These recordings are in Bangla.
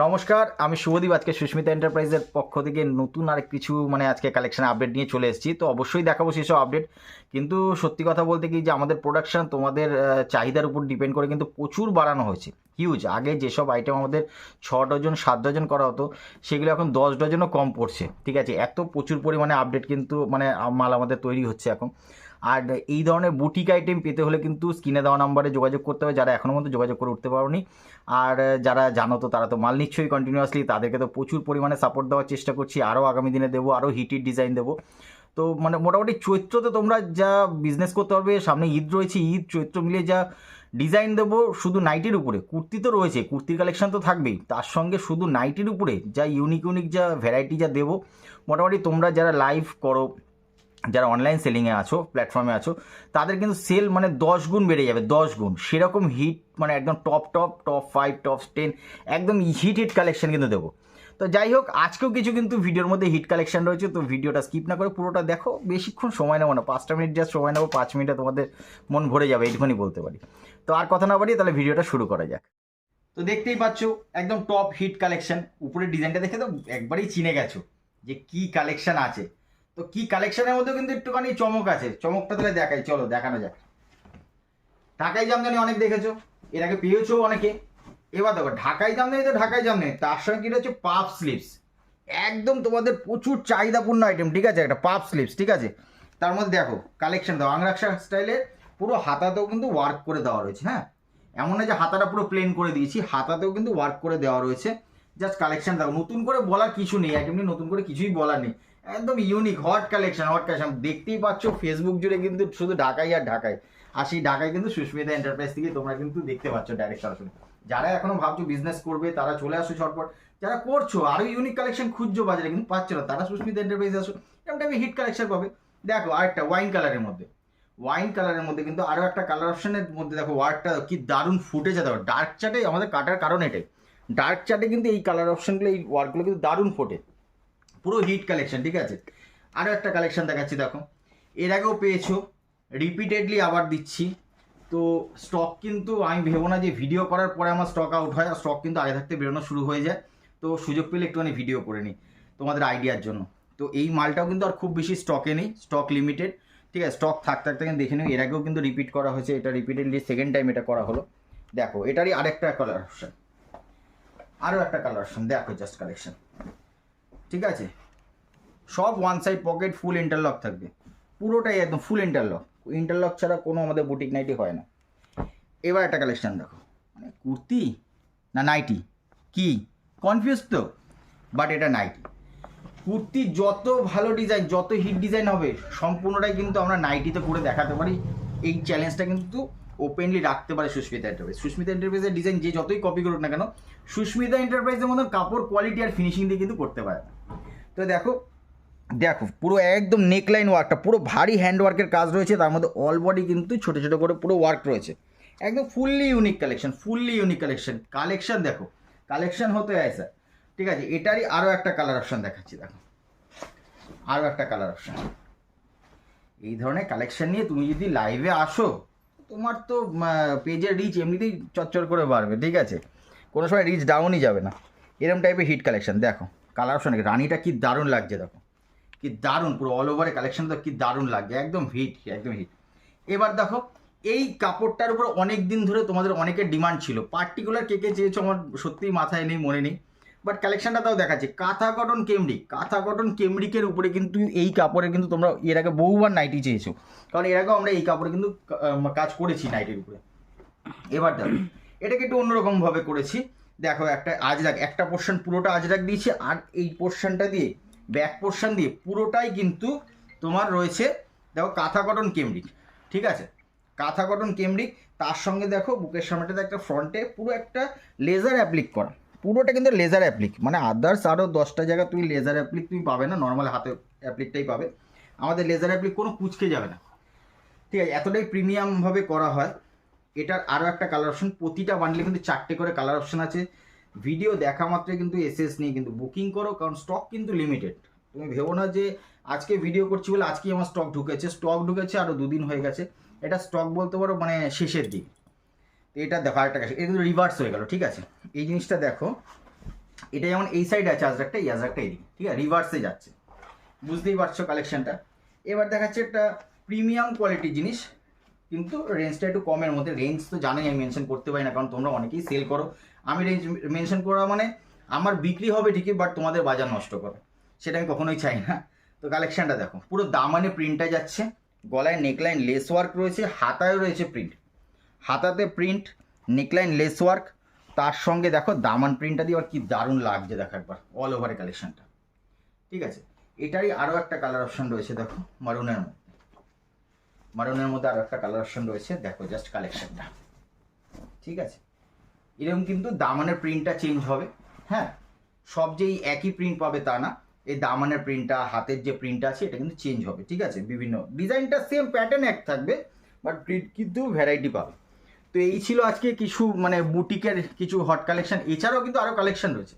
নমস্কার, আমি শুভদীপ, আজকে সুস্মিতা এন্টারপ্রাইজের পক্ষ থেকে নতুন আর কিছু মানে আজকে কালেকশন আপডেট নিয়ে চলে এসেছি। তো অবশ্যই দেখাবো সেসব আপডেট কিন্তু সত্যি কথা বলতে কি, যে আমাদের প্রোডাকশন তোমাদের চাহিদার উপর ডিপেন্ড করে কিন্তু প্রচুর বাড়ানো হয়েছে। হিউজ আগে যেসব আইটেম আমাদের ছ ডজন সাত ডজন করা হতো, সেগুলো এখন দশ ডজনও কম পড়ছে। ঠিক আছে? এত প্রচুর পরিমাণে আপডেট কিন্তু মানে মাল আমাদের তৈরি হচ্ছে এখন। আর এই ধরনের বুটিক আইটেম পেতে হলে কিন্তু স্ক্রিনে দেওয়া নাম্বারে যোগাযোগ করতে হবে। যারা এখনও মধ্যে যোগাযোগ করে উঠতে পারোনি, আর যারা জানো তো তারা তো মাল নিশ্চয়ই কন্টিনিউয়াসলি তাদেরকে তো প্রচুর পরিমাণে সাপোর্ট দেওয়ার চেষ্টা করছি। আরও আগামী দিনে দেবো, আরও হিটির ডিজাইন দেবো। তো মানে মোটামুটি চৈত্রতে তোমরা যা বিজনেস করতে পারবে, সামনে ঈদ রয়েছে, ঈদ চৈত্র মিলিয়ে যা ডিজাইন দেবো, শুধু নাইটির উপরে। কুর্তি তো রয়েছে, কুর্তির কালেকশন তো থাকবেই। তার সঙ্গে শুধু নাইটির উপরে যা ইউনিক ইউনিক যা ভ্যারাইটি যা দেবো, মোটামুটি তোমরা যারা লাইভ করো যারা অনলাইন সেলিংয়ে আছো প্ল্যাটফর্মে আছো, তাদের কিন্তু সেল মানে দশ গুণ বেড়ে যাবে, দশ গুণ। সেরকম হিট মানে একদম top top top five top ten একদম হিট হিট কালেকশন কিন্তু দেবো। তো যাই হোক, আজকেও কিছু কিন্তু ভিডিওর মধ্যে হিট কালেকশন রয়েছে, তো ভিডিওটা স্কিপ না করে পুরোটা দেখো, বেশিক্ষণ সময় নেব না, পাঁচটা মিনিট জাস্ট সময় নেব, পাঁচ মিনিটে তোমাদের মন ভরে যাবে এইটুখানি বলতে পারি। তো আর কথা না বাড়িয়ে তাহলে ভিডিওটা শুরু করা যাক। তো দেখতেই পাচ্ছ, একদম টপ হিট কালেকশন উপরের ডিজাইনটা দেখে তো একবারেই চিনে গেছো, যে কি কালেকশন আছে। তো কি কালেকশনের মধ্যে কিন্তু একটুখানি চমক আছে। চমকটা তাহলে দেখাই, চলো, দেখানো যাক। ঢাকাই জামদানি অনেক দেখেছ, এর আগে পেয়েছ অনেকে। এবার দেখো, ঢাকাই জামদানি তো ঢাকাই জামদানি, তার সঙ্গে কি হচ্ছে পাপ স্লিপস একদম তোমাদের প্রচুর চাহিদাপূর্ণ আইটেম ঠিক আছে? একটা পাপ স্লিপস ঠিক আছে? তার মধ্যে দেখো কালেকশন দাও, আংরাক্সা স্টাইলে পুরো হাতাতেও কিন্তু ওয়ার্ক করে দেওয়া রয়েছে হ্যাঁ? এমন না যে হাতাটা পুরো প্লেন করে দিয়েছি, হাতাতেও কিন্তু ওয়ার্ক করে দেওয়া রয়েছে। জাস্ট কালেকশন দেখো, নতুন করে বলার কিছু নেই একদমই নতুন করে কিছুই বলার নেই। একদম unique hot collection hot collection দেখতেই পাচ্ছ ফেসবুক জুড়ে কিন্তু শুধু ঢাকাই আর ঢাকায় আর সেই ঢাকায় কিন্তু সুস্মিতা এন্টারপ্রাইজ থেকে তোমরা কিন্তু দেখতে পাচ্ছ ডাইরেক্ট সরাসরি যারা এখনও ভাবছ বিজনেস করবে, তারা চলে আসো ঝটপট। যারা করছ, আরও ইউনিক কালেকশন খুঁজছো বাজারে, কিন্তু পাচ্ছ না। তারা সুস্মিতা এন্টারপ্রাইজ আসো এরকম টাইপের হিট কালেকশন পাবে। দেখো, আরেকটা ওয়াইন কালারের মধ্যে। ওয়াইন কালারের মধ্যে কিন্তু আরও একটা কালার অপশনের মধ্যে দেখো ওয়ার্কটা কি দারুণ ফুটেছে। দেখো ডার্ক চার্টে আমাদের কাটার কারণ এটাই। ডার্ক চার্টে কিন্তু এই কালার অপশনগুলো এই ওয়ার্কগুলো কিন্তু দারুণ ফোটে। পুরো হিট কালেকশন ঠিক আছে? আরও একটা কালেকশন দেখাচ্ছি, দেখো। এর আগেও পেয়েছ রিপিটেডলি আবার দিচ্ছি। তো স্টক কিন্তু আমি ভেবো না যে ভিডিও করার পরে আমার স্টক আউট হয়, আর স্টক কিন্তু আগে থাকতে বেরোনো শুরু হয়ে যায়। তো সুযোগ পেলে একটুখানি ভিডিও করে নিই, তোমাদের আইডিয়ার জন্য। তো এই মালটাও কিন্তু আর খুব বেশি স্টকে নেই স্টক লিমিটেড ঠিক আছে? স্টক থাকতে থাকতে কিন্তু দেখে নিও, এর আগেও কিন্তু রিপিট করা হয়েছে, এটা রিপিটেডলি সেকেন্ড টাইম এটা করা হলো। দেখো, এটারই আরেকটা কালার অপশন আরও একটা কালার অপশন দেখো জাস্ট কালেকশন ঠিক আছে? সব one side pocket full interlock থাকবে। পুরোটাই একদম ফুল ইন্টারলক ইন্টারলক ছাড়া কোনো আমাদের বুটিক নাইটি হয় না। এবার একটা কালেকশন দেখো। মানে কুর্তি না নাইটি কি? কনফিউজ তো? বাট এটা নাইটি কুর্তি যত ভালো ডিজাইন যত হিট ডিজাইন হবে, সম্পূর্ণটাই কিন্তু আমরা নাইটিতে করে দেখাতে পারি। এই চ্যালেঞ্জটা কিন্তু ওপেনলি রাখতে পারে সুস্মিতা এন্টারপ্রাইজ সুস্মিতা এন্টারপ্রাইজের ডিজাইন যে যতই কপি করুক না কেন, সুস্মিতা এন্টারপ্রাইজের মতন কাপড় কোয়ালিটি আর ফিনিশিং দিয়ে কিন্তু করতে পারে না। তো দেখো দেখো, পুরো একদম নেকলাইন ওয়ার্কটা পুরো ভারী হ্যান্ড ওয়ার্কের কাজ রয়েছে, তার মধ্যে অল বডি কিন্তু ছোটো ছোটো করে পুরো ওয়ার্ক রয়েছে। একদম fully unique collection fully unique collection collection দেখো কালেকশন হতে হয় স্যার ঠিক আছে, এটারই আরও একটা কালার অপশন দেখাচ্ছি, দেখো। আরও একটা কালার অপশন এই ধরনের কালেকশন নিয়ে তুমি যদি লাইভে আসো তোমার তো পেজের রিচ এমনিতেই চচ্চর করে বাড়বে, ঠিক আছে? কোনো সময় রিচ ডাউনই যাবে না। এরকম টাইপের হিট কালেকশন দেখো কালার অপশন রানিটা কি দারুণ লাগছে, দেখো। কি দারুণ, পুরো অল ওভারে কালেকশন তো কি দারুণ লাগছে, একদম হিট একদম হিট এবার দেখো, এই কাপড়টার উপর অনেক দিন ধরে তোমাদের অনেকের ডিমান্ড ছিল। পার্টিকুলার কে কে চেয়েছো আমার সত্যিই মাথায় নেই, মনে নেই। বাট কালেকশনটা তাও দেখাচ্ছে। কাঁথা কটন কেমরিক কাঁথা কটন কেমরিকের উপরে কিন্তু এই কাপড়ে কিন্তু তোমরা এর আগে বহুবার নাইটি চেয়েছো। কারণ এর আগেও আমরা এই কাপড়ে কিন্তু কাজ করেছি নাইটির উপরে। এবার দেখো, এটাকে একটু অন্যরকমভাবে করেছি। দেখো, একটা আজরাক একটা পোর্শন পুরোটা আজরাক দিয়েছি, আর এই পোর্শনটা দিয়ে ব্যাক পোর্শন দিয়ে পুরোটাই কিন্তু তোমার রয়েছে, দেখো, কাঁথা কটন কেমরিক ঠিক আছে? কাঁথা কটন কেমরিক তার সঙ্গে দেখো, বুকের সামনেটাতে একটা ফ্রন্টে পুরো একটা লেজার অ্যাপ্লিক করা। পুরোটা কিন্তু লেজার অ্যাপ্লিক মানে আদার্স আরও দশটা জায়গা তুমি লেজার অ্যাপ্লিক তুমি পাবে না নর্মাল হাতে অ্যাপ্লিকটাই পাবে। আমাদের লেজার অ্যাপ্লিক কোনো কুচকে যাবে না। ঠিক আছে, এতটাই প্রিমিয়ামভাবে করা হয়। এটার আরও একটা কালার অপশন প্রতিটা বান্ডলে কিন্তু চারটে করে কালার অপশন আছে। ভিডিও দেখা মাত্রই কিন্তু এসএস নিয়ে কিন্তু বুকিং করো, কারণ স্টক কিন্তু লিমিটেড তুমি ভেবো না যে আজকে ভিডিও করছি বলে আজকেই আমার স্টক ঢুকেছে। স্টক ঢুকেছে আরও দুদিন হয়ে গেছে। এটা স্টক বলতে পারো মানে শেষের দিক। এটা দেখো আরেকটা কাছে এটা কিন্তু রিভার্স হয়ে গেল, ঠিক আছে? এই জিনিসটা দেখো, এটা যেমন এই সাইডে আছে আজরাকটা এই আজরাকটা এদিকে ঠিক আছে? রিভার্সে যাচ্ছে। বুঝতেই পারছ কালেকশনটা এবার দেখাচ্ছে একটা প্রিমিয়াম কোয়ালিটির জিনিস, কিন্তু রেঞ্জটা একটু কমের মধ্যে। রেঞ্জ তো জানোই, আমি মেনশন করতে পারি না, কারণ তোমরা অনেকেই সেল করো। আমি রেঞ্জ মেনশন করা মানে আমার বিক্রি হবে ঠিকই বাট তোমাদের বাজার নষ্ট করো সেটা আমি কখনোই চাই না। তো কালেকশানটা দেখো, পুরো দামানে প্রিন্টটা যাচ্ছে, গলায় নেকলাইন লেস ওয়ার্ক রয়েছে হাতায় রয়েছে প্রিন্ট হাতাতে প্রিন্ট নেকলাইন লেস ওয়ার্ক তার সঙ্গে দেখো দামান প্রিন্টটা দিয়ে আর কি দারুণ লাগছে দেখো একবার অল ওভারে কালেকশনটা ঠিক আছে? এটারই আরও একটা কালার অপশন রয়েছে দেখো মারুনের মধ্যে। মারুনের মধ্যে আরও একটা কালার অপশন রয়েছে, দেখো জাস্ট কালেকশনটা ঠিক আছে? এরকম কিন্তু দামানের প্রিন্টটা চেঞ্জ হবে হ্যাঁ? সব যে এই একই প্রিন্ট পাবে তা না, এই দামানের প্রিন্টটা হাতের যে প্রিন্টটা আছে, এটা কিন্তু চেঞ্জ হবে, ঠিক আছে? বিভিন্ন ডিজাইনটা সেম প্যাটার্ন এক থাকবে বাট প্রিন্ট কিন্তু ভ্যারাইটি পাবে। তো এই ছিল আজকে কিছু মানে বুটিকের কিছু হট কালেকশন এছাড়াও কিন্তু আরও কালেকশন রয়েছে।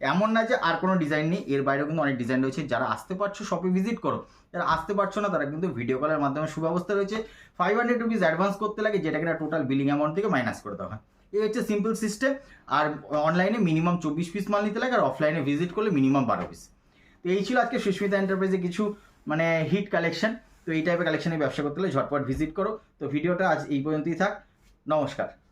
এমন না যে আর কোনো ডিজাইন নেই, এর বাইরেও কিন্তু অনেক ডিজাইন রয়েছে। যারা আসতে পারছ শপে ভিজিট করো, যারা আসতে পারছ না, তারা কিন্তু ভিডিও কলের মাধ্যমে সুব্যবস্থা রয়েছে। ফাইভ হান্ড্রেড রুপিস অ্যাডভান্স করতে লাগে, যেটা কিনা টোটাল বিলিং অ্যামাউন্ট থেকে মাইনাস করে দেওয়া হয়। এই হচ্ছে সিম্পল সিস্টেম আর অনলাইনে মিনিমাম চব্বিশ পিস মাল নিতে লাগে, আর অফলাইনে ভিজিট করলে মিনিমাম বারো পিস তো এই ছিল আজকে সুস্মিতা এন্টারপ্রাইজে কিছু মানে হিট কালেকশন তো এই টাইপের কালেকশনে ব্যবসা করতে হলে ঝটপট ভিজিট করো। তো ভিডিওটা আজ এই পর্যন্তই থাক। নমস্কার